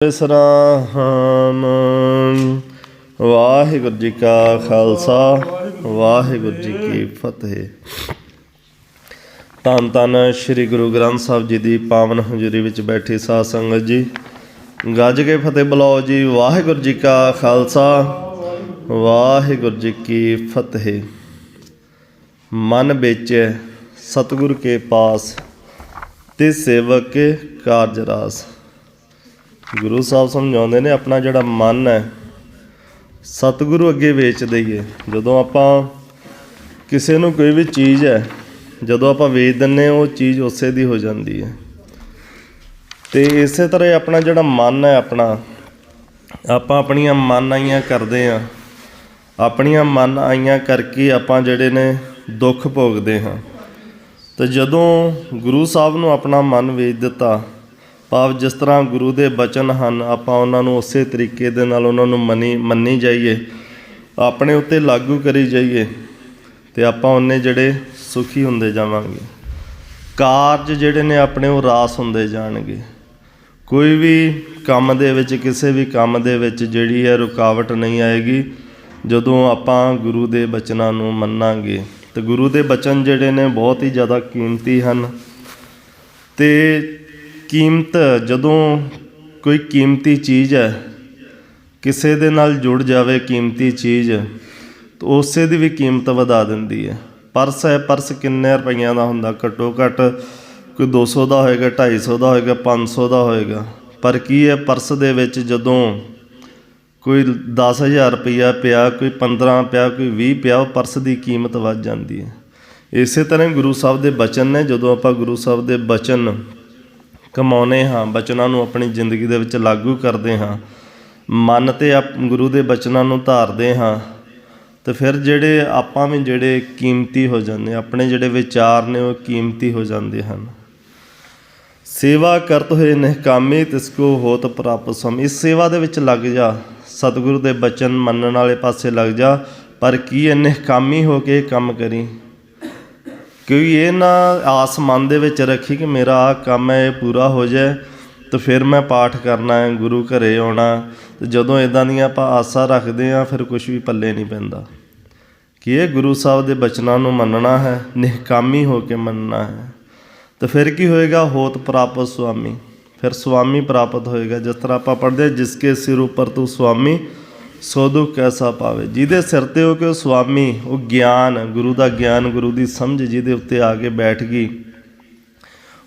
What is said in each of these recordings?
ਸਰਾਹਮ ਵਾਹਿਗੁਰੂ ਜੀ ਕਾ ਖਾਲਸਾ, ਵਾਹਿਗੁਰੂ ਜੀ ਕੀ ਫਤਿਹ। ਧੰਨ ਧੰਨ ਸ੍ਰੀ ਗੁਰੂ ਗ੍ਰੰਥ ਸਾਹਿਬ ਜੀ ਦੀ ਪਾਵਨ ਹਜ਼ੂਰੀ ਵਿੱਚ ਬੈਠੀ ਸਾਧ ਸੰਗਤ ਜੀ। ਗੱਜ ਕੇ ਫਤਿਹ ਬੁਲਾਓ ਜੀ, ਵਾਹਿਗੁਰੂ ਜੀ ਕਾ ਖਾਲਸਾ, ਵਾਹਿਗੁਰੂ ਜੀ ਕੀ ਫਤਿਹ। ਮਨ ਵਿੱਚ ਸਤਿਗੁਰ ਕੇ ਪਾਸ ਤੇ ਸੇਵਕ ਕੇ ਕਾਰਜ ਰਾਸ। ਗੁਰੂ ਸਾਹਿਬ ਸਮਝਾਉਂਦੇ ਨੇ ਆਪਣਾ ਜਿਹੜਾ ਮਨ ਹੈ ਸਤਿਗੁਰੂ ਅੱਗੇ ਵੇਚ ਦਈਏ। ਜਦੋਂ ਆਪਾਂ ਕਿਸੇ ਨੂੰ ਕੋਈ ਵੀ ਚੀਜ਼ ਹੈ ਜਦੋਂ ਆਪਾਂ ਵੇਚ ਦਿੰਨੇ ਹਾਂ, ਉਹ ਚੀਜ਼ ਉਸੇ ਦੀ ਹੋ ਜਾਂਦੀ ਹੈ। ਤੇ ਇਸੇ ਤਰ੍ਹਾਂ ਆਪਣਾ ਜਿਹੜਾ ਮਨ ਹੈ ਆਪਣਾ ਆਪਾਂ ਆਪਣੀਆਂ ਮਨ ਆਈਆਂ ਕਰਦੇ ਆ ਆਪਣੀਆਂ ਮਨ ਆਈਆਂ ਕਰਕੇ ਆਪਾਂ ਜਿਹੜੇ ਨੇ ਦੁੱਖ ਭੋਗਦੇ ਹਾਂ। ਤੇ ਜਦੋਂ ਗੁਰੂ ਸਾਹਿਬ ਨੂੰ ਆਪਣਾ ਮਨ ਵੇਚ ਦਿੱਤਾ ਭਾਵ ਜਿਸ ਤਰ੍ਹਾਂ ਗੁਰੂ ਦੇ ਬਚਨ ਹਨ, ਆਪਾਂ ਉਹਨਾਂ ਨੂੰ ਉਸੇ ਤਰੀਕੇ ਦੇ ਨਾਲ ਉਹਨਾਂ ਨੂੰ ਮੰਨੀ ਮੰਨੀ ਜਾਈਏ, ਆਪਣੇ ਉੱਤੇ ਲਾਗੂ ਕਰੀ ਜਾਈਏ ਤੇ ਆਪਾਂ ਉਹਨੇ ਜਿਹੜੇ ਸੁਖੀ ਹੁੰਦੇ ਜਾਵਾਂਗੇ। ਕਾਰਜ ਜਿਹੜੇ ਨੇ ਆਪਣੇ ਉਹ ਰਾਸ ਹੁੰਦੇ ਜਾਣਗੇ। ਕੋਈ ਵੀ ਕੰਮ ਦੇ ਵਿੱਚ, ਕਿਸੇ ਵੀ ਕੰਮ ਦੇ ਵਿੱਚ ਜਿਹੜੀ ਹੈ ਰੁਕਾਵਟ ਨਹੀਂ ਆਏਗੀ, ਜਦੋਂ ਆਪਾਂ ਗੁਰੂ ਦੇ ਬਚਨਾਂ ਨੂੰ ਮੰਨਾਂਗੇ। ਤੇ ਗੁਰੂ ਦੇ ਬਚਨ ਜਿਹੜੇ ਨੇ ਬਹੁਤ ਹੀ ਜ਼ਿਆਦਾ ਕੀਮਤੀ ਹਨ। ਤੇ ਕੀਮਤ ਜਦੋਂ ਕੋਈ ਕੀਮਤੀ ਚੀਜ਼ ਹੈ, ਕਿਸੇ ਦੇ ਨਾਲ ਜੁੜ ਜਾਵੇ ਕੀਮਤੀ ਚੀਜ਼, ਤਾਂ ਉਸੇ ਦੀ ਵੀ ਕੀਮਤ ਵਧਾ ਦਿੰਦੀ ਹੈ। ਪਰਸ ਹੈ, ਪਰਸ ਕਿੰਨੇ ਰੁਪਈਆਂ ਦਾ ਹੁੰਦਾ? ਘੱਟੋ ਘੱਟ ਕੋਈ 200 ਦਾ ਹੋਏਗਾ 250 ਦਾ ਹੋਏਗਾ 500 ਦਾ ਹੋਏਗਾ। ਪਰ ਕੀ ਹੈ, ਪਰਸ ਦੇ ਵਿੱਚ ਜਦੋਂ ਕੋਈ 10000 ਰੁਪਈਆ ਪਿਆ, ਕੋਈ 15 ਪਿਆ, ਕੋਈ 20 ਪਿਆ, ਉਹ ਪਰਸ ਦੀ ਕੀਮਤ ਵੱਧ ਜਾਂਦੀ ਹੈ। ਇਸੇ ਤਰ੍ਹਾਂ ਗੁਰੂ ਸਾਹਿਬ ਦੇ ਬਚਨ ਨੇ, ਜਦੋਂ ਆਪਾਂ ਗੁਰੂ ਸਾਹਿਬ ਦੇ ਬਚਨ ਕਮਾਉਨੇ ਹਾਂ, ਬਚਨਾਂ ਨੂੰ ਆਪਣੀ ਜ਼ਿੰਦਗੀ ਦੇ ਵਿੱਚ ਲਾਗੂ ਕਰਦੇ ਹਾਂ। ਮਨ ਤੇ ਆਪ, ਗੁਰੂ ਦੇ ਬਚਨਾਂ ਨੂੰ ਧਾਰਦੇ ਹਾਂ। ਤੇ ਫਿਰ ਜਿਹੜੇ ਆਪਾਂ ਵੀ ਜਿਹੜੇ ਕੀਮਤੀ ਹੋ ਜਾਂਦੇ ਆਪਣੇ ਜਿਹੜੇ ਵਿਚਾਰ ਨੇ ਉਹ ਕੀਮਤੀ ਹੋ ਜਾਂਦੇ ਹਨ। ਸੇਵਾ ਕਰਤ ਹੋਏ ਨਿਹਕਾਮੀ, ਤਿਸ ਕੋ ਹੋਤ ਪ੍ਰਾਪਤ ਸਮ। ਇਸ ਸੇਵਾ ਦੇ ਵਿੱਚ ਲੱਗ ਜਾ। ਸਤਿਗੁਰੂ ਦੇ ਬਚਨ ਮੰਨਣ ਵਾਲੇ ਪਾਸੇ ਲੱਗ ਜਾ। ਪਰ ਕੀ ਹੈ ਨਿਹਕਾਮੀ ਹੋ ਕੇ ਕੰਮ ਕਰੀ? ਕਿਉਂਕਿ ਇਹ ਨਾ ਆਸ ਮਨ ਦੇ ਵਿੱਚ ਰੱਖੀ ਕਿ ਮੇਰਾ ਆ ਕੰਮ ਹੈ, ਇਹ ਪੂਰਾ ਹੋ ਜਾਏ, ਤੇ ਫਿਰ ਮੈਂ ਪਾਠ ਕਰਨਾ ਹੈ, ਗੁਰੂ ਘਰੇ ਆਉਣਾ ਤੇ ਜਦੋਂ ਇਦਾਂ ਦੀਆਂ ਆਪਾਂ ਆਸਾਂ ਰੱਖਦੇ ਆ ਫਿਰ ਕੁਝ ਵੀ ਪੱਲੇ ਨਹੀਂ ਪੈਂਦਾ। ਕਿ ਇਹ ਗੁਰੂ ਸਾਹਿਬ ਦੇ ਬਚਨਾਂ ਨੂੰ ਮੰਨਣਾ ਹੈ, ਨਿਹਕਾਮੀ ਹੋ ਕੇ ਮੰਨਣਾ ਹੈ। ਤੇ ਫਿਰ ਕੀ ਹੋਏਗਾ? ਹੋਤ ਪ੍ਰਾਪਤ ਸੁਆਮੀ। ਫਿਰ ਸੁਆਮੀ ਪ੍ਰਾਪਤ ਹੋਏਗਾ। ਜਿਸ ਤਰ੍ਹਾਂ ਆਪਾਂ ਪੜ੍ਹਦੇ ਜਿਸ ਕੇ ਸਿਰ ਉੱਪਰ ਤੂੰ ਸੁਆਮੀ ਸੋ ਦੁੱਖ ਕੈਸਾ ਪਾਵੇ। ਜਿਹਦੇ ਸਿਰ ਤੇ ਹੋ ਕਿ ਉਹ ਸੁਆਮੀ, ਉਹ ਗਿਆਨ, ਗੁਰੂ ਦਾ ਗਿਆਨ, ਗੁਰੂ ਦੀ ਸਮਝ ਜਿਹਦੇ ਉੱਤੇ ਆ ਕੇ ਬੈਠ ਗਈ,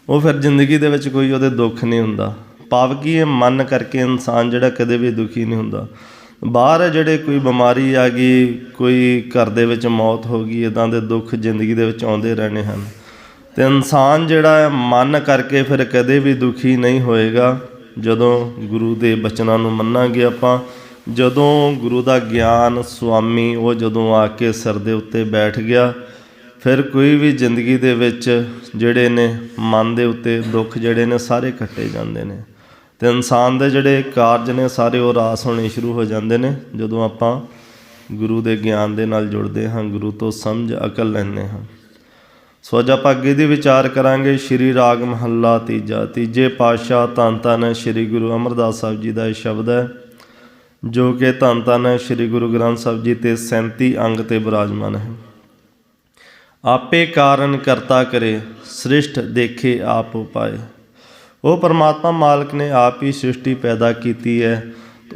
ਉਹ ਫਿਰ ਜ਼ਿੰਦਗੀ ਦੇ ਵਿੱਚ ਕੋਈ ਉਹਦੇ ਦੁੱਖ ਨਹੀਂ ਹੁੰਦਾ। ਭਾਵ ਇਹ ਮਨ ਕਰਕੇ ਇਨਸਾਨ ਜਿਹੜਾ ਕਦੇ ਵੀ ਦੁਖੀ ਨਹੀਂ ਹੁੰਦਾ। ਬਾਹਰ ਜਿਹੜੇ ਕੋਈ ਬਿਮਾਰੀ ਆ ਗਈ, ਕੋਈ ਘਰ ਦੇ ਵਿੱਚ ਮੌਤ ਹੋ ਗਈ ਇਦਾਂ ਦੇ ਦੁੱਖ ਜ਼ਿੰਦਗੀ ਦੇ ਵਿੱਚ ਆਉਂਦੇ ਰਹਿਣੇ ਹਨ। ਤੇ ਇਨਸਾਨ ਜਿਹੜਾ ਹੈ, ਮਨ ਕਰਕੇ ਫਿਰ ਕਦੇ ਵੀ ਦੁਖੀ ਨਹੀਂ ਹੋਏਗਾ। ਜਦੋਂ ਗੁਰੂ ਦੇ ਬਚਨਾਂ ਨੂੰ ਮੰਨਾਂਗੇ ਆਪਾਂ ਜਦੋਂ ਗੁਰੂ ਦਾ ਗਿਆਨ ਸੁਆਮੀ ਉਹ ਜਦੋਂ ਆ ਕੇ ਸਿਰ ਦੇ ਉੱਤੇ ਬੈਠ ਗਿਆ, ਫਿਰ ਕੋਈ ਵੀ ਜ਼ਿੰਦਗੀ ਦੇ ਵਿੱਚ ਜਿਹੜੇ ਨੇ ਮਨ ਦੇ ਉੱਤੇ ਦੁੱਖ ਜਿਹੜੇ ਨੇ ਸਾਰੇ ਕੱਟੇ ਜਾਂਦੇ ਨੇ। ਤੇ ਇਨਸਾਨ ਦੇ ਜਿਹੜੇ ਕਾਰਜ ਨੇ ਸਾਰੇ ਉਹ ਰਾਸ ਹੋਣੇ ਸ਼ੁਰੂ ਹੋ ਜਾਂਦੇ ਨੇ, ਜਦੋਂ ਆਪਾਂ ਗੁਰੂ ਦੇ ਗਿਆਨ ਦੇ ਨਾਲ ਜੁੜਦੇ ਹਾਂ, ਗੁਰੂ ਤੋਂ ਸਮਝ ਅਕਲ ਲੈਂਦੇ ਹਾਂ। ਸੋ ਅੱਜ ਆਪਾਂ ਅੱਗੇ ਦੀ ਵਿਚਾਰ ਕਰਾਂਗੇ, ਸ਼੍ਰੀ ਰਾਗ ਮਹੱਲਾ ਤੀਜਾ। ਤੀਜੇ ਪਾਤਸ਼ਾਹ ਧੰਨ ਧੰਨ ਸ਼੍ਰੀ ਗੁਰੂ ਅਮਰਦਾਸ ਸਾਹਿਬ ਜੀ ਦਾ ਇਹ ਸ਼ਬਦ ਹੈ ਜੋ ਕਿ ਧੰਨ ਧੰਨ ਸ਼੍ਰੀ ਗੁਰੂ ਗ੍ਰੰਥ ਸਾਹਿਬ ਜੀ ਤੇ 37 ਅੰਗ ਤੇ ਬਿਰਾਜਮਾਨ ਹੈ। ਆਪੇ ਕਾਰਨ ਕਰਤਾ ਕਰੇ, ਸ੍ਰਿਸ਼ਟ ਦੇਖੇ ਆਪ ਉਪਾਏ। ਉਹ ਪਰਮਾਤਮਾ ਮਾਲਕ ਨੇ ਆਪ ਹੀ ਸ੍ਰਿਸ਼ਟੀ ਪੈਦਾ ਕੀਤੀ ਹੈ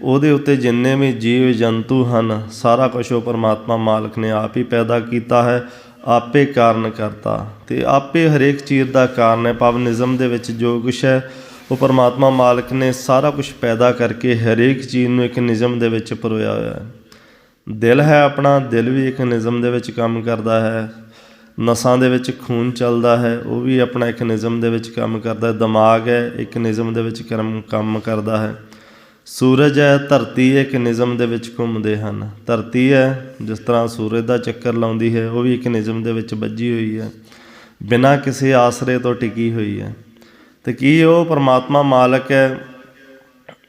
ਉਹਦੇ ਉੱਤੇ ਜਿੰਨੇ ਵੀ ਜੀਵ ਜੰਤੂ ਹਨ, ਸਾਰਾ ਕੁਝ ਉਹ ਪਰਮਾਤਮਾ ਮਾਲਕ ਨੇ ਆਪ ਹੀ ਪੈਦਾ ਕੀਤਾ ਹੈ, ਆਪੇ ਕਾਰਨ ਕਰਤਾ। ਤੇ ਆਪੇ ਹਰੇਕ ਚੀਜ਼ ਦਾ ਕਾਰਨ ਹੈ ਪਵਨਿਜ਼ਮ ਦੇ ਵਿੱਚ ਜੋ ਕੁਛ ਹੈ ਉਹ ਪਰਮਾਤਮਾ ਮਾਲਕ ਨੇ ਸਾਰਾ ਕੁਝ ਪੈਦਾ ਕਰਕੇ ਹਰੇਕ ਚੀਜ਼ ਨੂੰ ਇੱਕ ਨਿਯਮ ਦੇ ਵਿੱਚ ਪਰੋਇਆ ਹੋਇਆ ਹੈ। ਦਿਲ ਹੈ ਆਪਣਾ, ਦਿਲ ਵੀ ਇੱਕ ਨਿਯਮ ਦੇ ਵਿੱਚ ਕੰਮ ਕਰਦਾ ਹੈ। ਨਸਾਂ ਦੇ ਵਿੱਚ ਖੂਨ ਚੱਲਦਾ ਹੈ, ਉਹ ਵੀ ਆਪਣਾ ਇੱਕ ਨਿਯਮ ਦੇ ਵਿੱਚ ਕੰਮ ਕਰਦਾ ਹੈ। ਦਿਮਾਗ ਹੈ, ਇੱਕ ਨਿਯਮ ਦੇ ਵਿੱਚ ਕਰਮ, ਕੰਮ ਕਰਦਾ ਹੈ। ਸੂਰਜ ਹੈ, ਧਰਤੀ ਇੱਕ ਨਿਯਮ ਦੇ ਵਿੱਚ ਘੁੰਮਦੇ ਹਨ। ਧਰਤੀ ਹੈ, ਜਿਸ ਤਰ੍ਹਾਂ ਸੂਰਜ ਦਾ ਚੱਕਰ ਲਾਉਂਦੀ ਹੈ, ਉਹ ਵੀ ਇੱਕ ਨਿਯਮ ਦੇ ਵਿੱਚ ਵੱਜੀ ਹੋਈ ਹੈ। ਬਿਨਾਂ ਕਿਸੇ ਆਸਰੇ ਤੋਂ ਟਿਕੀ ਹੋਈ ਹੈ। ਤੇ ਕੀ ਉਹ ਪਰਮਾਤਮਾ ਮਾਲਕ ਹੈ?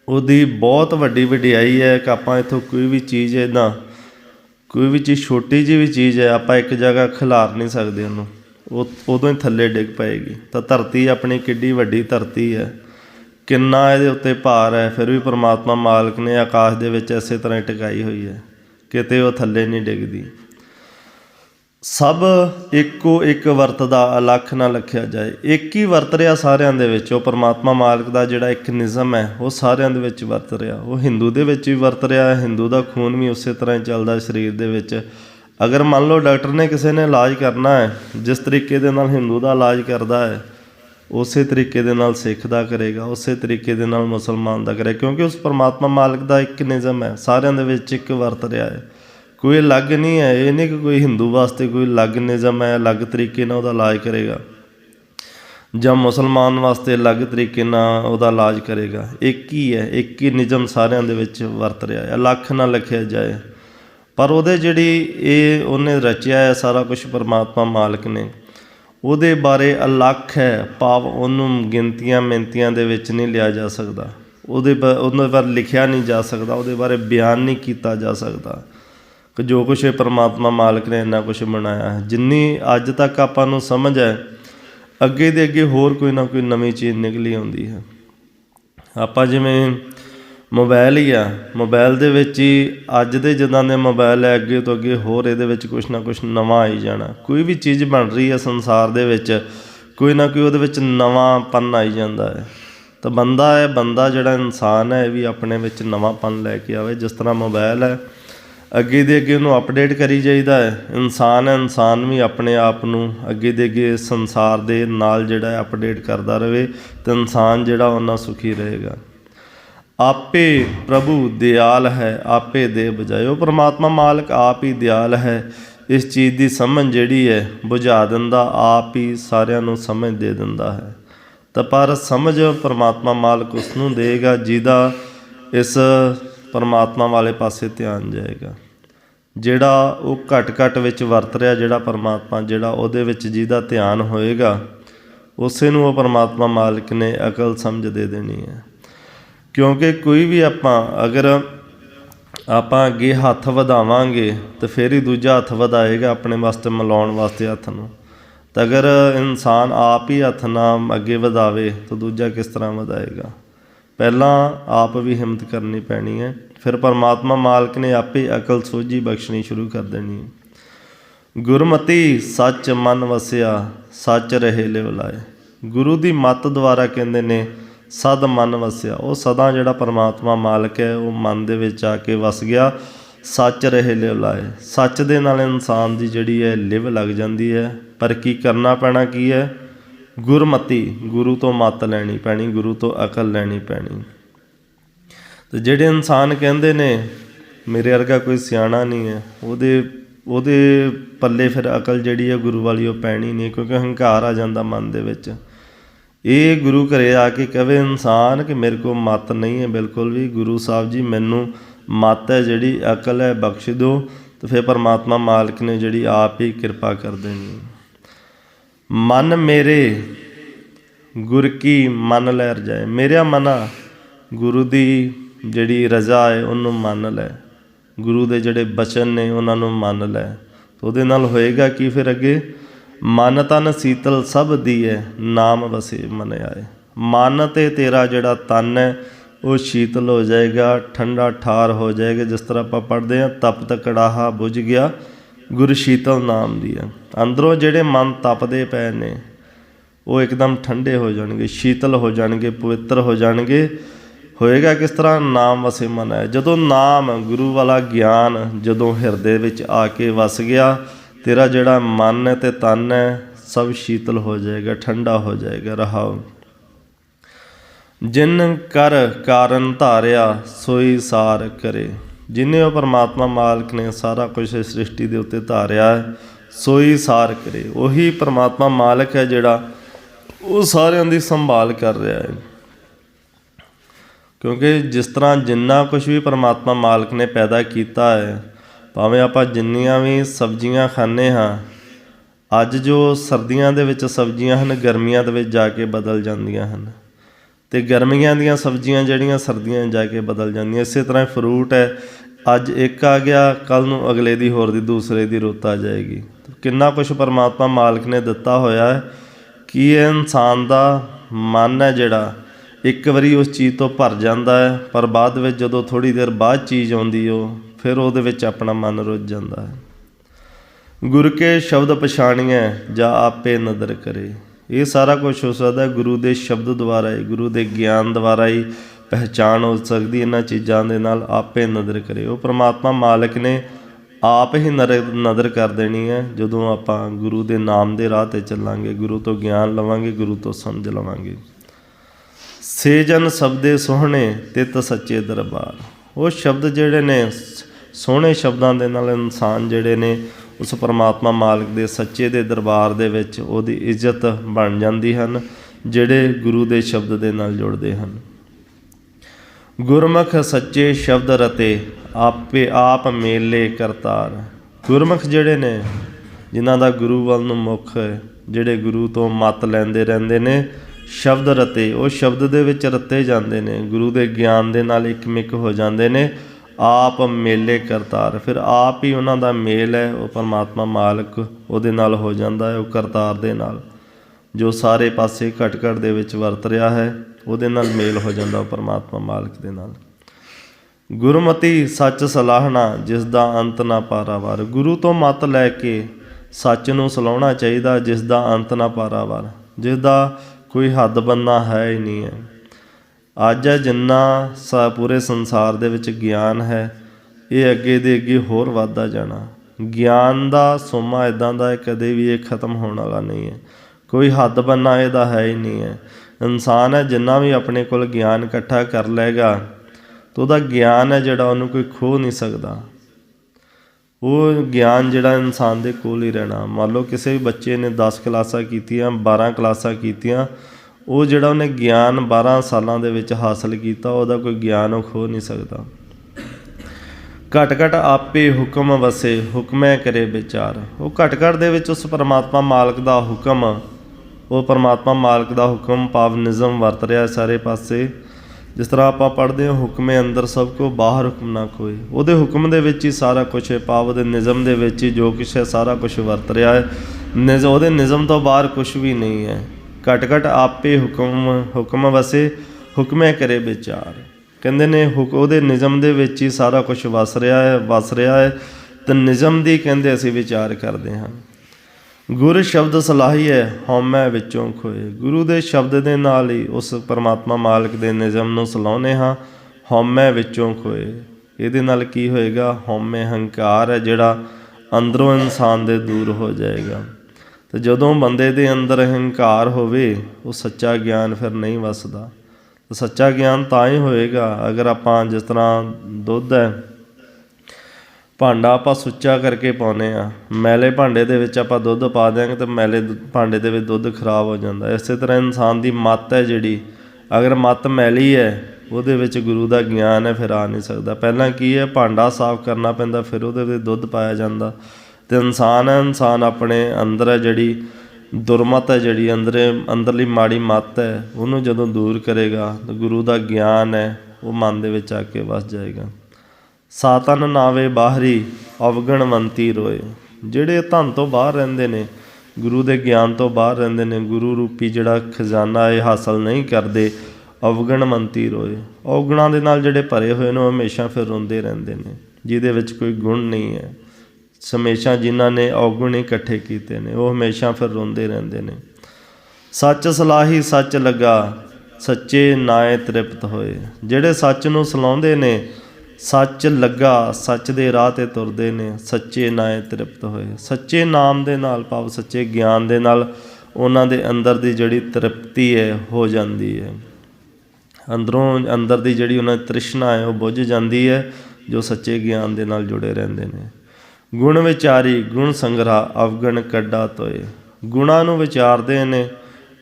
ਉਹਦੀ ਬਹੁਤ ਵੱਡੀ ਵਡਿਆਈ ਹੈ ਕਿ ਆਪਾਂ ਇਥੋਂ ਕੋਈ ਵੀ ਚੀਜ਼ ਇਦਾਂ ਕੋਈ ਵੀ ਚੀਜ਼ ਛੋਟੀ ਜਿਹੀ ਵੀ ਚੀਜ਼ ਹੈ, ਆਪਾਂ ਇੱਕ ਜਗ੍ਹਾ ਖਿਲਾਰ ਨਹੀਂ ਸਕਦੇ ਉਹਨੂੰ। ਉਹ ਉਦੋਂ ਹੀ ਥੱਲੇ ਡਿੱਗ ਪਏਗੀ। ਤਾਂ ਧਰਤੀ ਆਪਣੀ ਕਿੱਡੀ ਵੱਡੀ ਧਰਤੀ ਹੈ। ਕਿੰਨਾ ਇਹਦੇ ਉੱਤੇ ਭਾਰ ਹੈ, ਫਿਰ ਵੀ ਪ੍ਰਮਾਤਮਾ ਮਾਲਕ ਨੇ ਆਕਾਸ਼ ਦੇ ਵਿੱਚ ਇਸੇ ਤਰ੍ਹਾਂ ਟਿਕਾਈ ਹੋਈ ਹੈ, ਕਿਤੇ ਉਹ ਥੱਲੇ ਨਹੀਂ ਡਿੱਗਦੀ। ਸਭ ਇੱਕੋ ਇੱਕ ਵਰਤਦਾ ਅਲੱਖ ਨਾ ਲਖਿਆ ਜਾਏ। ਇੱਕ ਹੀ ਵਰਤ ਰਿਹਾ ਸਾਰਿਆਂ ਦੇ ਵਿੱਚ। ਉਹ ਪਰਮਾਤਮਾ ਮਾਲਕ ਦਾ ਜਿਹੜਾ ਇੱਕ ਨਿਜ਼ਮ ਹੈ, ਉਹ ਸਾਰਿਆਂ ਦੇ ਵਿੱਚ ਵਰਤ ਰਿਹਾ। ਉਹ ਹਿੰਦੂ ਦੇ ਵਿੱਚ ਵੀ ਵਰਤ ਰਿਹਾ ਹੈ। ਹਿੰਦੂ ਦਾ ਖੂਨ ਵੀ ਉਸੇ ਤਰ੍ਹਾਂ ਹੀ ਚੱਲਦਾ ਸਰੀਰ ਦੇ ਵਿੱਚ। ਅਗਰ ਮੰਨ ਲਓ ਡਾਕਟਰ ਨੇ ਕਿਸੇ ਨੇ ਇਲਾਜ ਕਰਨਾ ਹੈ, ਜਿਸ ਤਰੀਕੇ ਦੇ ਨਾਲ ਹਿੰਦੂ ਦਾ ਇਲਾਜ ਕਰਦਾ ਹੈ, ਉਸੇ ਤਰੀਕੇ ਦੇ ਨਾਲ ਸਿੱਖ ਦਾ ਕਰੇਗਾ, ਉਸੇ ਤਰੀਕੇ ਦੇ ਨਾਲ ਮੁਸਲਮਾਨ ਦਾ ਕਰੇਗਾ। ਕਿਉਂਕਿ ਉਸ ਪਰਮਾਤਮਾ ਮਾਲਕ ਦਾ ਇੱਕ ਨਿਜ਼ਮ ਹੈ, ਸਾਰਿਆਂ ਦੇ ਵਿੱਚ ਇੱਕ ਵਰਤ ਰਿਹਾ ਹੈ। ਕੋਈ ਅਲੱਗ ਨਹੀਂ ਹੈ, ਇਹ ਨਹੀਂ ਕਿ ਕੋਈ ਹਿੰਦੂ ਵਾਸਤੇ ਕੋਈ ਅਲੱਗ ਨਿਜ਼ਮ ਹੈ ਅਲੱਗ ਤਰੀਕੇ ਨਾਲ ਉਹਦਾ ਇਲਾਜ ਕਰੇਗਾ। ਜਾਂ ਮੁਸਲਮਾਨ ਵਾਸਤੇ ਅਲੱਗ ਤਰੀਕੇ ਨਾਲ ਉਹਦਾ ਇਲਾਜ ਕਰੇਗਾ। ਇੱਕ ਹੀ ਹੈ, ਇੱਕ ਹੀ ਨਿਯਮ ਸਾਰਿਆਂ ਦੇ ਵਿੱਚ ਵਰਤ ਰਿਹਾ ਹੈ। ਲੱਖ ਨਾ ਲਖਿਆ ਜਾਏ। ਪਰ ਉਹਦੇ ਜਿਹੜੀ ਇਹ ਉਹਨੇ ਰਚਿਆ ਹੈ ਸਾਰਾ ਕੁਝ ਪਰਮਾਤਮਾ ਮਾਲਕ ਨੇ, ਉਹਦੇ ਬਾਰੇ ਅਲੱਖ ਹੈ, ਭਾਵ ਉਹਨੂੰ ਗਿਣਤੀਆਂ ਮਿੰਤੀਆਂ ਦੇ ਵਿੱਚ ਨਹੀਂ ਲਿਆ ਜਾ ਸਕਦਾ। ਉਹਦੇ ਬ- ਉਹਦੇ ਬਾਰੇ ਲਿਖਿਆ ਨਹੀਂ ਜਾ ਸਕਦਾ, ਉਹਦੇ ਬਾਰੇ ਬਿਆਨ ਨਹੀਂ ਕੀਤਾ ਜਾ ਸਕਦਾ। ਕਿ ਜੋ ਕੁਛ ਇਹ ਪਰਮਾਤਮਾ ਮਾਲਕ ਨੇ ਇੰਨਾ ਕੁਛ ਬਣਾਇਆ ਹੈ। ਜਿੰਨੀ ਅੱਜ ਤੱਕ ਆਪਾਂ ਨੂੰ ਸਮਝ ਹੈ, ਅੱਗੇ ਦੇ ਅੱਗੇ ਹੋਰ ਕੋਈ ਨਾ ਕੋਈ ਨਵੀਂ ਚੀਜ਼ ਨਿਕਲੀ ਆਉਂਦੀ ਹੈ। ਆਪਾਂ ਜਿਵੇਂ ਮੋਬਾਈਲ ਹੀ ਆ ਮੋਬਾਈਲ ਦੇ ਵਿੱਚ ਹੀ ਅੱਜ ਦੇ ਜਿੱਦਾਂ ਦੇ ਮੋਬਾਈਲ ਹੈ, ਅੱਗੇ ਤੋਂ ਅੱਗੇ ਹੋਰ ਇਹਦੇ ਵਿੱਚ ਕੁਛ ਨਾ ਕੁਛ ਨਵਾਂ ਆਈ ਜਾਣਾ। ਕੋਈ ਵੀ ਚੀਜ਼ ਬਣ ਰਹੀ ਹੈ ਸੰਸਾਰ ਦੇ ਵਿੱਚ, ਕੋਈ ਨਾ ਕੋਈ ਉਹਦੇ ਵਿੱਚ ਨਵਾਂ ਪਨ ਆਈ ਜਾਂਦਾ ਹੈ। ਤਾਂ ਬੰਦਾ ਹੈ, ਬੰਦਾ ਜਿਹੜਾ ਇਨਸਾਨ ਹੈ, ਇਹ ਵੀ ਆਪਣੇ ਵਿੱਚ ਨਵਾਂ ਪਨ ਲੈ ਕੇ ਆਵੇ। ਜਿਸ ਤਰ੍ਹਾਂ ਮੋਬਾਈਲ ਹੈ ਅੱਗੇ ਦੇ ਅੱਗੇ ਉਹਨੂੰ ਅਪਡੇਟ ਕਰੀ ਜਾਈਦਾ ਹੈ। ਇਨਸਾਨ ਹੈ, ਇਨਸਾਨ ਵੀ ਆਪਣੇ ਆਪ ਨੂੰ ਅੱਗੇ ਦੇ ਅੱਗੇ ਸੰਸਾਰ ਦੇ ਨਾਲ ਜਿਹੜਾ ਹੈ ਅਪਡੇਟ ਕਰਦਾ ਰਹੇ ਤੇ ਇਨਸਾਨ ਜਿਹੜਾ ਉਹਨਾਂ ਸੁਖੀ ਰਹੇਗਾ। ਆਪੇ ਪ੍ਰਭੂ ਦਿਆਲ ਹੈ, ਆਪੇ ਦੇ ਬਜਾਏ ਉਹ ਪ੍ਰਮਾਤਮਾ ਮਾਲਕ ਆਪ ਹੀ ਦਿਆਲ ਹੈ। ਇਸ ਚੀਜ਼ ਦੀ ਸਮਝ ਜਿਹੜੀ ਹੈ, ਬੁਝਾ ਦਿੰਦਾ, ਆਪ ਹੀ ਸਾਰਿਆਂ ਨੂੰ ਸਮਝ ਦੇ ਦਿੰਦਾ ਹੈ। ਤਾਂ ਪਰ ਸਮਝ ਪ੍ਰਮਾਤਮਾ ਮਾਲਕ ਉਸ ਨੂੰ ਦੇਗਾ ਜਿਹਦਾ ਇਸ ਪਰਮਾਤਮਾ ਵਾਲੇ ਪਾਸੇ ਧਿਆਨ ਜਾਏਗਾ। ਜਿਹੜਾ ਉਹ ਘਟ ਘਟ ਵਿੱਚ ਵਰਤ ਰਿਹਾ, ਜਿਹੜਾ ਪਰਮਾਤਮਾ, ਜਿਹੜਾ ਉਹਦੇ ਵਿੱਚ ਜਿਹਦਾ ਧਿਆਨ ਹੋਏਗਾ, ਉਸੇ ਨੂੰ ਉਹ ਪਰਮਾਤਮਾ ਮਾਲਕ ਨੇ ਅਕਲ ਸਮਝ ਦੇ ਦੇਣੀ ਹੈ। ਕਿਉਂਕਿ ਕੋਈ ਵੀ ਆਪਾਂ, ਅਗਰ ਆਪਾਂ ਅੱਗੇ ਹੱਥ ਵਧਾਵਾਂਗੇ, ਤਾਂ ਫਿਰ ਹੀ ਦੂਜਾ ਹੱਥ ਵਧਾਏਗਾ ਆਪਣੇ ਵਾਸਤੇ, ਮਿਲਾਉਣ ਵਾਸਤੇ ਹੱਥ ਨੂੰ। ਤਾਂ ਅਗਰ ਇਨਸਾਨ ਆਪ ਹੀ ਹੱਥ ਨਾ ਅੱਗੇ ਵਧਾਵੇ, ਤਾਂ ਦੂਜਾ ਕਿਸ ਤਰ੍ਹਾਂ ਵਧਾਏਗਾ? ਪਹਿਲਾਂ ਆਪ ਵੀ ਹਿੰਮਤ ਕਰਨੀ ਪੈਣੀ ਹੈ। ਫਿਰ ਪਰਮਾਤਮਾ ਮਾਲਕ ਨੇ ਆਪੇ ਅਕਲ ਸੋਝੀ ਬਖਸ਼ਣੀ ਸ਼ੁਰੂ ਕਰ ਦੇਣੀ ਹੈ। ਗੁਰਮਤੀ, ਸੱਚ ਮਨ ਵਸਿਆ, ਸੱਚ ਰਹੇ ਲਿਵਲਾਏ ਗੁਰੂ ਦੀ ਮੱਤ ਦੁਆਰਾ ਕਹਿੰਦੇ ਨੇ, ਸਦ ਮਨ ਵਸਿਆ। ਉਹ ਸਦਾ ਜਿਹੜਾ ਪਰਮਾਤਮਾ ਮਾਲਕ ਹੈ, ਉਹ ਮਨ ਦੇ ਵਿੱਚ ਆ ਕੇ ਵਸ ਗਿਆ। ਸੱਚ ਰਹੇ ਲਿਵਲਾਏ ਸੱਚ ਦੇ ਨਾਲ ਇਨਸਾਨ ਦੀ ਜਿਹੜੀ ਹੈ, ਲਿਵ ਲੱਗ ਜਾਂਦੀ ਹੈ। ਪਰ ਕੀ ਕਰਨਾ ਪੈਣਾ, ਕੀ ਹੈ? ਗੁਰਮਤੀ, ਗੁਰੂ ਤੋਂ ਮੱਤ ਲੈਣੀ ਪੈਣੀ, ਗੁਰੂ ਤੋਂ ਅਕਲ ਲੈਣੀ ਪੈਣੀ। ਤੇ ਜਿਹੜੇ ਇਨਸਾਨ ਕਹਿੰਦੇ ਨੇ, ਮੇਰੇ ਵਰਗਾ ਕੋਈ ਸਿਆਣਾ ਨਹੀਂ ਹੈ, ਉਹਦੇ ਉਹਦੇ ਪੱਲੇ ਫਿਰ ਅਕਲ ਜਿਹੜੀ ਹੈ ਗੁਰੂ ਵਾਲੀ ਉਹ ਪੈਣੀ ਨਹੀਂ, ਕਿਉਂਕਿ ਹੰਕਾਰ ਆ ਜਾਂਦਾ ਮਨ ਦੇ ਵਿੱਚ। ਇਹ ਗੁਰੂ ਘਰੇ ਆ ਕੇ ਕਵੇ ਇਨਸਾਨ ਕਿ ਮੇਰੇ ਕੋਲ ਮਤ ਨਹੀਂ ਹੈ ਬਿਲਕੁਲ ਵੀ, ਗੁਰੂ ਸਾਹਿਬ ਜੀ ਮੈਨੂੰ ਮਤ ਹੈ ਜਿਹੜੀ ਅਕਲ ਹੈ ਬਖਸ਼ ਦਿਓ, ਤੇ ਫਿਰ ਪਰਮਾਤਮਾ ਮਾਲਕ ਨੇ ਜਿਹੜੀ ਆਪ ਹੀ ਕਿਰਪਾ ਕਰ ਦੇਣੀ ਮਨ ਮੇਰੇ, ਗੁਰ ਕੀ ਮਨ ਲੈ ਰਜਾਏ ਮੇਰਾ ਮਨਾ ਗੁਰੂ ਦੀ ਜਿਹੜੀ ਰਜ਼ਾ ਹੈ, ਉਹਨੂੰ ਮੰਨ ਲੈ। ਗੁਰੂ ਦੇ ਜਿਹੜੇ ਬਚਨ ਨੇ, ਉਹਨਾਂ ਨੂੰ ਮੰਨ ਲੈ। ਉਹਦੇ ਨਾਲ ਹੋਏਗਾ ਕੀ ਫਿਰ ਅੱਗੇ? ਮਨ ਤਨ ਸੀਤਲ ਸਭ ਦੀ ਹੈ ਨਾਮ ਵਸੇ ਮਨ ਆਏ। ਮਨ ਤੇ ਤੇਰਾ ਜਿਹੜਾ ਤਨ ਹੈ, ਉਹ ਸ਼ੀਤਲ ਹੋ ਜਾਏਗਾ, ਠੰਡਾ ਠਾਰ ਹੋ ਜਾਏਗਾ। ਜਿਸ ਤਰ੍ਹਾਂ ਆਪਾਂ ਪੜ੍ਹਦੇ ਹਾਂ ਤਪ ਕੜਾਹਾ ਬੁਝ ਗਿਆ। ਗੁਰ ਸ਼ੀਤਲ ਨਾਮ ਦੀ ਹੈ ਅੰਦਰੋਂ ਜਿਹੜੇ ਮਨ ਤਪਦੇ ਪਏ ਨੇ, ਉਹ ਇੱਕਦਮ ਠੰਡੇ ਹੋ ਜਾਣਗੇ, ਸ਼ੀਤਲ ਹੋ ਜਾਣਗੇ, ਪਵਿੱਤਰ ਹੋ ਜਾਣਗੇ। ਹੋਏਗਾ ਕਿਸ ਤਰ੍ਹਾਂ? ਨਾਮ ਵਸੇ ਮਨ ਹੈ। ਜਦੋਂ ਨਾਮ ਗੁਰੂ ਵਾਲਾ ਗਿਆਨ ਜਦੋਂ ਹਿਰਦੇ ਵਿੱਚ ਆ ਕੇ ਵਸ ਗਿਆ, ਤੇਰਾ ਜਿਹੜਾ ਮਨ ਹੈ ਤੇ ਤਨ ਹੈ, ਸਭ ਸ਼ੀਤਲ ਹੋ ਜਾਏਗਾ, ਠੰਡਾ ਹੋ ਜਾਏਗਾ, ਰਹਾਓ। ਜਿਨ ਕਰ ਕਾਰਨ ਧਾਰਿਆ, ਸੋਈ ਸਾਰ ਕਰੇ। ਜਿਨੇ ਉਹ ਪਰਮਾਤਮਾ ਮਾਲਕ ਨੇ ਸਾਰਾ ਕੁਝ ਇਸ ਸ੍ਰਿਸ਼ਟੀ ਦੇ ਉੱਤੇ ਧਾਰਿਆ ਹੈ, ਸੋਈ ਸਾਰ ਕਰੇ। ਉਹੀ ਪਰਮਾਤਮਾ ਮਾਲਕ ਹੈ ਜਿਹੜਾ ਉਹ ਸਾਰਿਆਂ ਦੀ ਸੰਭਾਲ ਕਰ ਰਿਹਾ ਹੈ। ਕਿਉਂਕਿ ਜਿਸ ਤਰ੍ਹਾਂ ਜਿੰਨਾ ਕੁਝ ਵੀ ਪਰਮਾਤਮਾ ਮਾਲਕ ਨੇ ਪੈਦਾ ਕੀਤਾ ਹੈ, ਭਾਵੇਂ ਆਪਾਂ ਜਿੰਨੀਆਂ ਵੀ ਸਬਜ਼ੀਆਂ ਖਾਂਦੇ ਹਾਂ, ਅੱਜ ਜੋ ਸਰਦੀਆਂ ਦੇ ਵਿੱਚ ਸਬਜ਼ੀਆਂ ਹਨ, ਗਰਮੀਆਂ ਦੇ ਵਿੱਚ ਜਾ ਕੇ ਬਦਲ ਜਾਂਦੀਆਂ ਹਨ। ਤੇ ਗਰਮੀਆਂ ਦੀਆਂ ਸਬਜ਼ੀਆਂ ਜਿਹੜੀਆਂ ਸਰਦੀਆਂ ਜਾ ਕੇ ਬਦਲ ਜਾਂਦੀਆਂ। ਇਸੇ ਤਰ੍ਹਾਂ ਫਰੂਟ ਹੈ। ਅੱਜ ਇੱਕ ਆ ਗਿਆ ਕੱਲ ਨੂੰ ਅਗਲੇ ਦੀ, ਹੋਰ ਦੀ, ਦੂਸਰੇ ਦੀ ਰੁੱਤ ਆ ਜਾਏਗੀ। ਕਿੰਨਾ ਕੁਝ ਪਰਮਾਤਮਾ ਮਾਲਕ ਨੇ ਦਿੱਤਾ ਹੋਇਆ ਹੈ ਕਿ ਇਹ ਇਨਸਾਨ ਦਾ ਮਨ ਹੈ ਜਿਹੜਾ ਇੱਕ ਵਾਰੀ ਉਸ ਚੀਜ਼ ਤੋਂ ਭਰ ਜਾਂਦਾ ਹੈ, ਪਰ ਬਾਅਦ ਵਿੱਚ ਜਦੋਂ ਥੋੜੀ ਦੇਰ ਬਾਅਦ ਚੀਜ਼ ਆਉਂਦੀ ਉਹ ਫਿਰ ਉਹਦੇ ਵਿੱਚ ਆਪਣਾ ਮਨ ਰੁੱਝ ਜਾਂਦਾ ਹੈ। ਗੁਰ ਕੇ ਸ਼ਬਦ ਪਛਾਣੀਐ, ਜਾਂ ਆਪੇ ਨਦਰ ਕਰੇ। ਇਹ ਸਾਰਾ ਕੁਝ ਹੋ ਸਕਦਾ ਗੁਰੂ ਦੇ ਸ਼ਬਦ ਦੁਆਰਾ ਹੀ, ਗੁਰੂ ਦੇ ਗਿਆਨ ਦੁਆਰਾ ਹੀ ਪਹਿਚਾਣ ਹੋ ਸਕਦੀ ਇਹਨਾਂ ਚੀਜ਼ਾਂ ਦੇ ਨਾਲ ਆਪੇ ਨਦਰ ਕਰੇ। ਉਹ ਪ੍ਰਮਾਤਮਾ ਮਾਲਕ ਨੇ ਆਪ ਹੀ ਨਰ- ਨਦਰ ਕਰ ਦੇਣੀ ਹੈ। ਜਦੋਂ ਆਪਾਂ ਗੁਰੂ ਦੇ ਨਾਮ ਦੇ ਰਾਹ ਤੇ ਚੱਲਾਂਗੇ, ਗੁਰੂ ਤੋਂ ਗਿਆਨ ਲਵਾਂਗੇ, ਗੁਰੂ ਤੋਂ ਸਮਝ ਲਵਾਂਗੇ। ਸੇਜਨ ਸਬਦੇ ਸੋਹਣੇ, ਤਿਤ ਸੱਚੇ ਦਰਬਾਰ। ਉਹ ਸ਼ਬਦ ਜਿਹੜੇ ਨੇ ਸੋਹਣੇ ਸ਼ਬਦਾਂ ਦੇ ਨਾਲ ਇਨਸਾਨ ਜਿਹੜੇ ਨੇ ਉਸ ਪਰਮਾਤਮਾ ਮਾਲਕ ਦੇ ਸੱਚੇ ਦੇ ਦਰਬਾਰ ਦੇ ਵਿੱਚ ਉਹਦੀ ਇੱਜ਼ਤ ਬਣ ਜਾਂਦੀ ਹਨ, ਜਿਹੜੇ ਗੁਰੂ ਦੇ ਸ਼ਬਦ ਦੇ ਨਾਲ ਜੁੜਦੇ ਹਨ। ਗੁਰਮੁਖ ਸੱਚੇ ਸ਼ਬਦ ਰਤੇ ਆਪੇ ਆਪ ਮੇਲੇ ਕਰਤਾਰ। ਗੁਰਮੁਖ ਜਿਹੜੇ ਨੇ, ਜਿਨ੍ਹਾਂ ਦਾ ਗੁਰੂ ਵੱਲ ਨੂੰ ਮੁਖ ਹੈ, ਜਿਹੜੇ ਗੁਰੂ ਤੋਂ ਮਤ ਲੈਂਦੇ ਰਹਿੰਦੇ ਨੇ, ਸ਼ਬਦ ਰਤੇ, ਉਹ ਸ਼ਬਦ ਦੇ ਵਿੱਚ ਰਤੇ ਜਾਂਦੇ ਨੇ, ਗੁਰੂ ਦੇ ਗਿਆਨ ਦੇ ਨਾਲ ਇੱਕਮਿਕ ਹੋ ਜਾਂਦੇ ਨੇ ਆਪ ਮੇਲੇ ਕਰਤਾਰ। ਫਿਰ ਆਪ ਹੀ ਉਹਨਾਂ ਦਾ ਮੇਲ ਹੈ, ਉਹ ਪਰਮਾਤਮਾ ਮਾਲਕ ਉਹਦੇ ਨਾਲ ਹੋ ਜਾਂਦਾ ਹੈ, ਉਹ ਕਰਤਾਰ ਦੇ ਨਾਲ। ਜੋ ਸਾਰੇ ਪਾਸੇ ਘਟ ਦੇ ਵਿੱਚ ਵਰਤ ਰਿਹਾ ਹੈ, ਉਹਦੇ ਨਾਲ ਮੇਲ ਹੋ ਜਾਂਦਾ, ਉਹ ਪਰਮਾਤਮਾ ਮਾਲਕ ਦੇ ਨਾਲ। ਗੁਰਮਤੀ ਸੱਚ ਸਲਾਹਣਾ, ਜਿਸ ਦਾ ਅੰਤ ਨਾ ਪਾਰਾਵਾਰ। ਗੁਰੂ ਤੋਂ ਮਤ ਲੈ ਕੇ ਸੱਚ ਨੂੰ ਸਲਾਉਣਾ ਚਾਹੀਦਾ, ਜਿਸ ਦਾ ਅੰਤ ਨਾ ਪਾਰਾਵਾਰ। ਜਿਸ ਦਾ ਕੋਈ ਹੱਦ ਬੰਨਾ ਹੈ ਹੀ ਨਹੀਂ ਹੈ। ਅੱਜ ਹੈ ਜਿੰਨਾ ਸਾ ਪੂਰੇ ਸੰਸਾਰ ਦੇ ਵਿੱਚ ਗਿਆਨ ਹੈ, ਇਹ ਅੱਗੇ ਦੇ ਅੱਗੇ ਹੋਰ ਵੱਧਦਾ ਜਾਣਾ। ਗਿਆਨ ਦਾ ਸੋਮਾ ਇਦਾਂ ਦਾ ਹੈ, ਕਦੇ ਵੀ ਇਹ ਖਤਮ ਹੋਣ ਵਾਲਾ ਨਹੀਂ ਹੈ। ਕੋਈ ਹੱਦ ਬੰਨਾ ਇਹਦਾ ਹੈ ਹੀ ਨਹੀਂ ਹੈ। ਇਨਸਾਨ ਹੈ, ਜਿੰਨਾ ਵੀ ਆਪਣੇ ਕੋਲ ਗਿਆਨ ਇਕੱਠਾ ਕਰ ਲਏਗਾ, ਤਾਂ ਉਹਦਾ ਗਿਆਨ ਹੈ ਜਿਹੜਾ ਉਹਨੂੰ ਕੋਈ ਖੋ ਨਹੀਂ ਸਕਦਾ। ਉਹ ਗਿਆਨ ਜਿਹੜਾ ਇਨਸਾਨ ਦੇ ਕੋਲ ਹੀ ਰਹਿਣਾ। ਮੰਨ ਲਓ ਕਿਸੇ ਵੀ ਬੱਚੇ ਨੇ 10 ਕਲਾਸਾਂ ਕੀਤੀਆਂ 12 ਕਲਾਸਾਂ ਕੀਤੀਆਂ ਉਹ ਜਿਹੜਾ ਉਹਨੇ ਗਿਆਨ 12 ਸਾਲਾਂ ਦੇ ਵਿੱਚ ਹਾਸਲ ਕੀਤਾ, ਉਹਦਾ ਕੋਈ ਗਿਆਨ ਉਹ ਖੋ ਨਹੀਂ ਸਕਦਾ। ਘਟ ਘਟ ਆਪੇ ਹੁਕਮ ਵਸੇ, ਹੁਕਮੈ ਕਰੇ ਵਿਚਾਰ। ਉਹ ਘਟ ਘਟ ਦੇ ਵਿੱਚ ਉਸ ਪਰਮਾਤਮਾ ਮਾਲਕ ਦਾ ਹੁਕਮ, ਉਹ ਪਰਮਾਤਮਾ ਮਾਲਕ ਦਾ ਹੁਕਮ ਪਾਵ ਨਿਜ਼ਮ ਵਰਤ ਰਿਹਾ ਸਾਰੇ ਪਾਸੇ। ਜਿਸ ਤਰ੍ਹਾਂ ਆਪਾਂ ਪੜ੍ਹਦੇ ਹਾਂ, ਹੁਕਮੇ ਅੰਦਰ ਸਭ ਕੋ ਬਾਹਰ ਹੁਕਮ ਨਾ ਕੋਈ ਉਹਦੇ ਹੁਕਮ ਦੇ ਵਿੱਚ ਹੀ ਸਾਰਾ ਕੁਝ ਹੈ ਪਾਵ ਦੇ ਨਿਜ਼ਮ ਦੇ ਵਿੱਚ ਹੀ ਜੋ ਕੁਛ ਹੈ, ਸਾਰਾ ਕੁਝ ਵਰਤ ਰਿਹਾ ਹੈ। ਨਿਜ਼ ਉਹਦੇ ਨਿਜ਼ਮ ਤੋਂ ਬਾਹਰ ਕੁਝ ਵੀ ਨਹੀਂ ਹੈ। ਘਟ ਘਟ ਆਪੇ ਹੁਕਮ ਹੁਕਮ ਵਸੇ, ਹੁਕਮੇ ਕਰੇ ਵਿਚਾਰ। ਕਹਿੰਦੇ ਨੇ, ਹੁਕ, ਉਹਦੇ ਨਿਜ਼ਮ ਦੇ ਵਿੱਚ ਹੀ ਸਾਰਾ ਕੁਝ ਵਸ ਰਿਹਾ ਹੈ, ਵਸ ਰਿਹਾ ਹੈ। ਤੇ ਨਿਜ਼ਮ ਦੀ ਕਹਿੰਦੇ ਅਸੀਂ ਵਿਚਾਰ ਕਰਦੇ ਹਾਂ। ਗੁਰ ਸ਼ਬਦ ਸਲਾਹੀ ਹੈ, ਹਉਮੈ ਵਿੱਚੋਂ ਖੋਏ। ਗੁਰੂ ਦੇ ਸ਼ਬਦ ਦੇ ਨਾਲ ਹੀ ਉਸ ਪਰਮਾਤਮਾ ਮਾਲਕ ਦੇ ਨਿਜ਼ਮ ਨੂੰ ਸਲਾਉਨੇ ਹਾਂ, ਹਉਮੈ ਵਿੱਚੋਂ ਖੋਏ। ਇਹਦੇ ਨਾਲ ਕੀ ਹੋਏਗਾ? ਹਉਮੈ ਹੰਕਾਰ ਹੈ, ਜਿਹੜਾ ਅੰਦਰੋਂ ਇਨਸਾਨ ਦੇ ਦੂਰ ਹੋ ਜਾਏਗਾ। ਤੇ ਜਦੋਂ ਬੰਦੇ ਦੇ ਅੰਦਰ ਅਹੰਕਾਰ ਹੋਵੇ, ਉਹ ਸੱਚਾ ਗਿਆਨ ਫਿਰ ਨਹੀਂ ਵਸਦਾ। ਸੱਚਾ ਗਿਆਨ ਤਾਂ ਹੀ ਹੋਏਗਾ ਅਗਰ ਆਪਾਂ ਜਿਸ ਤਰ੍ਹਾਂ ਦੁੱਧ ਹੈ, ਭਾਂਡਾ ਆਪਾਂ ਸੁੱਚਾ ਕਰਕੇ ਪਾਉਨੇ ਆ ਮੈਲੇ ਭਾਂਡੇ ਦੇ ਵਿੱਚ ਆਪਾਂ ਦੁੱਧ ਪਾ ਦਿਆਂਗੇ ਤਾਂ ਮੈਲੇ ਭਾਂਡੇ ਦੇ ਵਿੱਚ ਦੁੱਧ ਖਰਾਬ ਹੋ ਜਾਂਦਾ। ਇਸੇ ਤਰ੍ਹਾਂ ਇਨਸਾਨ ਦੀ ਮੱਤ ਹੈ ਜਿਹੜੀ, ਅਗਰ ਮੱਤ ਮੈਲੀ ਹੈ, ਉਹਦੇ ਵਿੱਚ ਗੁਰੂ ਦਾ ਗਿਆਨ ਹੈ, ਫਿਰ ਆ ਨਹੀਂ ਸਕਦਾ। ਪਹਿਲਾਂ ਕੀ ਹੈ, ਭਾਂਡਾ ਸਾਫ਼ ਕਰਨਾ ਪੈਂਦਾ, ਫਿਰ ਉਹਦੇ ਵਿੱਚ ਦੁੱਧ ਪਾਇਆ ਜਾਂਦਾ। ਅਤੇ ਇਨਸਾਨ ਹੈ, ਇਨਸਾਨ ਆਪਣੇ ਅੰਦਰ ਹੈ, ਜਿਹੜੀ ਦੁਰਮਤ ਹੈ, ਜਿਹੜੀ ਅੰਦਰੇ, ਅੰਦਰਲੀ ਮਾੜੀ ਮੱਤ ਹੈ, ਉਹਨੂੰ ਜਦੋਂ ਦੂਰ ਕਰੇਗਾ, ਤਾਂ ਗੁਰੂ ਦਾ ਗਿਆਨ ਹੈ, ਉਹ ਮਨ ਦੇ ਵਿੱਚ ਆ ਕੇ ਵਸ ਜਾਏਗਾ। ਸਾਤਨ ਨਾਵੇ ਬਾਹਰੀ, ਅਵਗਣਵੰਤੀ ਰੋਏ। ਜਿਹੜੇ ਧਨ ਤੋਂ ਬਾਹਰ ਰਹਿੰਦੇ ਨੇ, ਗੁਰੂ ਦੇ ਗਿਆਨ ਤੋਂ ਬਾਹਰ ਰਹਿੰਦੇ ਨੇ, ਗੁਰੂ ਰੂਪੀ ਜਿਹੜਾ ਖਜ਼ਾਨਾ ਇਹ ਹਾਸਲ ਨਹੀਂ ਕਰਦੇ, ਅਵਗਣਵੰਤੀ ਰੋਏ। ਔਗਣਾਂ ਦੇ ਨਾਲ ਜਿਹੜੇ ਭਰੇ ਹੋਏ ਨੇ, ਉਹ ਹਮੇਸ਼ਾ ਫਿਰ ਰੋਂਦੇ ਰਹਿੰਦੇ ਨੇ, ਜਿਹਦੇ ਵਿੱਚ ਕੋਈ ਗੁਣ ਨਹੀਂ ਹੈ। ਹਮੇਸ਼ਾ ਜਿਨ੍ਹਾਂ ਨੇ ਔਗੁਣ ਇਕੱਠੇ ਕੀਤੇ ਨੇ, ਉਹ ਹਮੇਸ਼ਾ ਫਿਰ ਰੋਂਦੇ ਰਹਿੰਦੇ ਨੇ। ਸੱਚ ਸਲਾਹੀ ਸੱਚ ਲੱਗਾ, ਸੱਚੇ ਨਾਏ ਤ੍ਰਿਪਤ ਹੋਏ। ਜਿਹੜੇ ਸੱਚ ਨੂੰ ਸਲਾਉਂਦੇ ਨੇ, ਸੱਚ ਲੱਗਾ, ਸੱਚ ਦੇ ਰਾਹ ਤੇ ਤੁਰਦੇ ਨੇ, ਸੱਚੇ ਨਾਏ ਤ੍ਰਿਪਤ ਹੋਏ। ਸੱਚੇ ਨਾਮ ਦੇ ਨਾਲ ਭਾਵ ਸੱਚੇ ਗਿਆਨ ਦੇ ਨਾਲ ਉਹਨਾਂ ਦੇ ਅੰਦਰ ਦੀ ਜਿਹੜੀ ਤ੍ਰਿਪਤੀ ਹੈ, ਹੋ ਜਾਂਦੀ ਹੈ। ਅੰਦਰੋਂ ਅੰਦਰ ਦੀ ਜਿਹੜੀ ਉਹਨਾਂ ਦੀ ਤ੍ਰਿਸ਼ਨਾ ਹੈ, ਉਹ ਬੁੱਝ ਜਾਂਦੀ ਹੈ, ਜੋ ਸੱਚੇ ਗਿਆਨ ਦੇ ਨਾਲ ਜੁੜੇ ਰਹਿੰਦੇ ਨੇ। ਗੁਣ ਵਿਚਾਰੀ ਗੁਣ ਸੰਗਰਾ ਅਵਗਣ ਕੱਢਾ ਤੋਏ। ਗੁਣਾਂ ਨੂੰ ਵਿਚਾਰਦੇ ਨੇ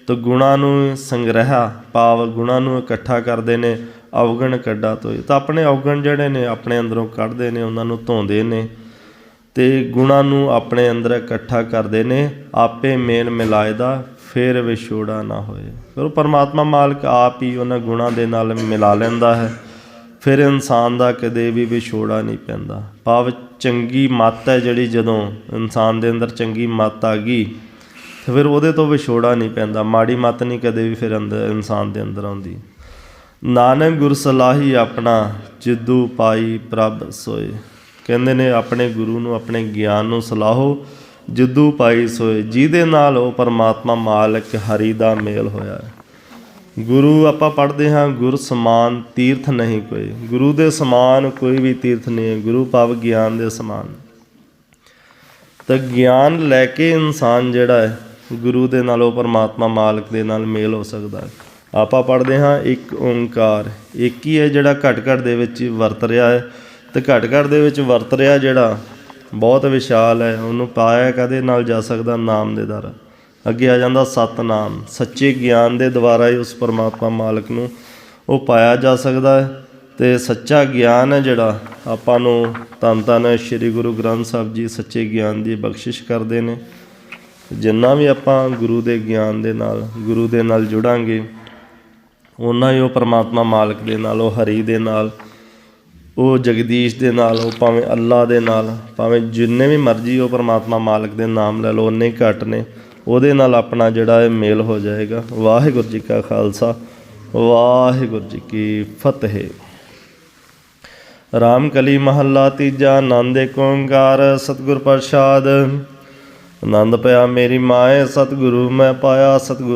ਤਾਂ ਗੁਣਾਂ ਨੂੰ ਸੰਗ੍ਰਹਿ ਭਾਵ ਗੁਣਾਂ ਨੂੰ ਇਕੱਠਾ ਕਰਦੇ ਨੇ, ਅਵਗਣ ਕੱਢਾ ਤੋਏ। ਤਾਂ ਆਪਣੇ ਅਵਗਣ ਜਿਹੜੇ ਨੇ, ਆਪਣੇ ਅੰਦਰੋਂ ਕੱਢਦੇ ਨੇ, ਉਹਨਾਂ ਨੂੰ ਧੋਂਦੇ ਨੇ ਤੇ ਗੁਣਾਂ ਨੂੰ ਆਪਣੇ ਅੰਦਰ ਇਕੱਠਾ ਕਰਦੇ ਨੇ, ਆਪੇ ਮੇਲ ਮਿਲਾਏ ਦਾ ਫਿਰ ਵਿਛੋੜਾ ਨਾ ਹੋਏ। ਫਿਰ ਉਹ ਪਰਮਾਤਮਾ ਮਾਲਕ ਆਪ ਹੀ ਉਹਨਾਂ ਗੁਣਾਂ ਦੇ ਨਾਲ ਮਿਲਾ ਲੈਂਦਾ ਹੈ, ਫਿਰ ਇਨਸਾਨ ਦਾ ਕਦੇ ਵੀ ਵਿਛੋੜਾ ਨਹੀਂ ਪੈਂਦਾ। ਭਾਵ ਚੰਗੀ ਮੱਤ ਹੈ ਜਿਹੜੀ ਜਦੋਂ ਇਨਸਾਨ ਦੇ ਅੰਦਰ ਚੰਗੀ ਮੱਤ ਆ ਗਈ, ਤੇ ਫਿਰ ਉਹਦੇ ਤੋਂ ਵਿਛੋੜਾ ਨਹੀਂ ਪੈਂਦਾ, ਮਾੜੀ ਮੱਤ ਨਹੀਂ ਕਦੇ ਵੀ ਫਿਰ ਅੰਦਰ ਇਨਸਾਨ ਦੇ ਅੰਦਰ ਆਉਂਦੀ। ਨਾਨਕ ਗੁਰ ਸਲਾਹੀ ਆਪਣਾ ਜਿੱਦੂ ਪਾਈ ਪ੍ਰਭ ਸੋਏ। ਕਹਿੰਦੇ ਨੇ, ਆਪਣੇ ਗੁਰੂ ਨੂੰ, ਆਪਣੇ ਗਿਆਨ ਨੂੰ ਸਲਾਹੋ, ਜਿੱਦੂ ਪਾਈ ਸੋਏ। ਜਿਹਦੇ ਨਾਲ ਉਹ ਪਰਮਾਤਮਾ ਮਾਲਕ ਹਰੀ ਦਾ ਮੇਲ ਹੋਇਆ ਹੈ। ਗੁਰੂ ਆਪਾਂ ਪੜ੍ਹਦੇ ਹਾਂ, ਗੁਰ ਸਮਾਨ ਤੀਰਥ ਨਹੀਂ ਕੋਈ। ਗੁਰੂ ਦੇ ਸਮਾਨ ਕੋਈ ਵੀ ਤੀਰਥ ਨਹੀਂ ਹੈ, ਗੁਰੂ ਭਾਵ ਗਿਆਨ ਦੇ ਸਮਾਨ। ਤਾਂ ਗਿਆਨ ਲੈ ਕੇ ਇਨਸਾਨ ਜਿਹੜਾ ਹੈ, ਗੁਰੂ ਦੇ ਨਾਲ ਉਹ ਪਰਮਾਤਮਾ ਮਾਲਕ ਦੇ ਨਾਲ ਮੇਲ ਹੋ ਸਕਦਾ ਹੈ। ਆਪਾਂ ਪੜ੍ਹਦੇ ਹਾਂ, ਇੱਕ ਓੰਕਾਰ, ਇੱਕ ਹੀ ਹੈ ਜਿਹੜਾ ਘਟ ਘਟ ਦੇ ਵਿੱਚ ਵਰਤ ਰਿਹਾ ਹੈ। ਤੇ ਘਟ ਘਟ ਦੇ ਵਿੱਚ ਵਰਤ ਰਿਹਾ ਜਿਹੜਾ ਬਹੁਤ ਵਿਸ਼ਾਲ ਹੈ, ਉਹਨੂੰ ਪਾਇਆ ਕਦੇ ਨਾਲ ਜਾ ਸਕਦਾ? ਨਾਮ ਦੇ ਦਰ। ਅੱਗੇ ਆ ਜਾਂਦਾ ਸਤਨਾਮ। ਸੱਚੇ ਗਿਆਨ ਦੇ ਦੁਆਰਾ ਹੀ ਉਸ ਪਰਮਾਤਮਾ ਮਾਲਕ ਨੂੰ ਉਹ ਪਾਇਆ ਜਾ ਸਕਦਾ ਹੈ ਤੇ ਸੱਚਾ ਗਿਆਨ ਹੈ ਜਿਹੜਾ ਆਪਾਂ ਨੂੰ ਧੰਨ ਧੰਨ ਸ੍ਰੀ ਗੁਰੂ ਗ੍ਰੰਥ ਸਾਹਿਬ ਜੀ ਸੱਚੇ ਗਿਆਨ ਦੀ ਬਖਸ਼ਿਸ਼ ਕਰਦੇ ਨੇ। ਜਿੰਨਾ ਵੀ ਆਪਾਂ ਗੁਰੂ ਦੇ ਗਿਆਨ ਦੇ ਨਾਲ, ਗੁਰੂ ਦੇ ਨਾਲ ਜੁੜਾਂਗੇ ਉਹਨਾਂ ਹੀ ਉਹ ਪਰਮਾਤਮਾ ਮਾਲਕ ਦੇ ਨਾਲ, ਉਹ ਹਰੀ ਦੇ ਨਾਲ, ਉਹ ਜਗਦੀਸ਼ ਦੇ ਨਾਲ, ਉਹ ਭਾਵੇਂ ਅੱਲਾ ਦੇ ਨਾਲ, ਭਾਵੇਂ ਜਿੰਨੇ ਵੀ ਮਰਜ਼ੀ ਉਹ ਪਰਮਾਤਮਾ ਮਾਲਕ ਦੇ ਨਾਮ ਲੈ ਲਓ ਉਨੇ ਹੀ ਘੱਟ ਨੇ। ਉਹਦੇ ਨਾਲ ਆਪਣਾ ਜਿਹੜਾ ਹੈ ਮੇਲ ਹੋ ਜਾਏਗਾ। ਵਾਹਿਗੁਰੂ ਜੀ ਕਾ ਖਾਲਸਾ, ਵਾਹਿਗੁਰੂ ਜੀ ਕੀ ਫਤਿਹ। ਰਾਮ ਕਲੀ ਮਹੱਲਾ ਤੀਜਾ, ਆਨੰਦ ਏਕ ਓੰਕਾਰ, ਸਤਿਗੁਰ ਪ੍ਰਸਾਦ। ਆਨੰਦ ਪਿਆ ਮੇਰੀ ਮਾਏ, ਸਤਿਗੁਰੂ ਮੈਂ ਪਾਇਆ, ਸਤਿਗੁਰ